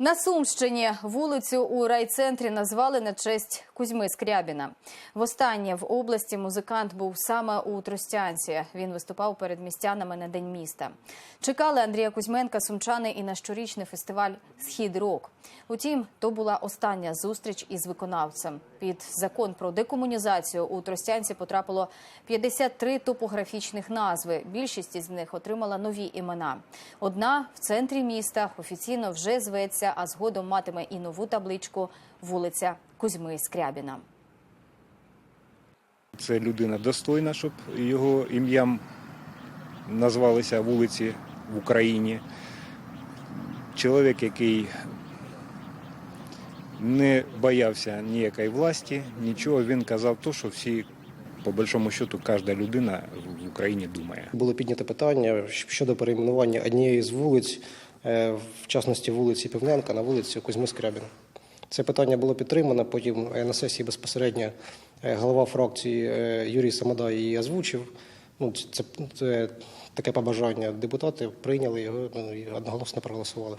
На Сумщині вулицю у райцентрі назвали на честь Кузьми Скрябіна. Востаннє в області музикант був саме у Тростянці. Він виступав перед містянами на День міста. Чекали Андрія Кузьменка сумчани і на щорічний фестиваль Схід рок. Утім, то була остання зустріч із виконавцем. Під закон про декомунізацію у Тростянці потрапило 53 топографічних назви. Більшість із них отримала нові імена. Одна в центрі міста офіційно вже зветься, а згодом матиме і нову табличку вулиця Кузьми Скрябіна. Це людина достойна, щоб його ім'ям назвалися вулиці в Україні. Чоловік, який не боявся ніякої власті, нічого. Він казав то, що всі, по большому счету, кожна людина в Україні думає. Було піднято питання щодо перейменування однієї з вулиць, в частності вулиці Півненка на вулицю Кузьми Скрябіна. Це питання було підтримано. Потім е, на сесії безпосередньо е, голова фракції е, Юрій Самодай її озвучив. Ну, це, це таке побажання. Депутати прийняли його ну, і одноголосно проголосували.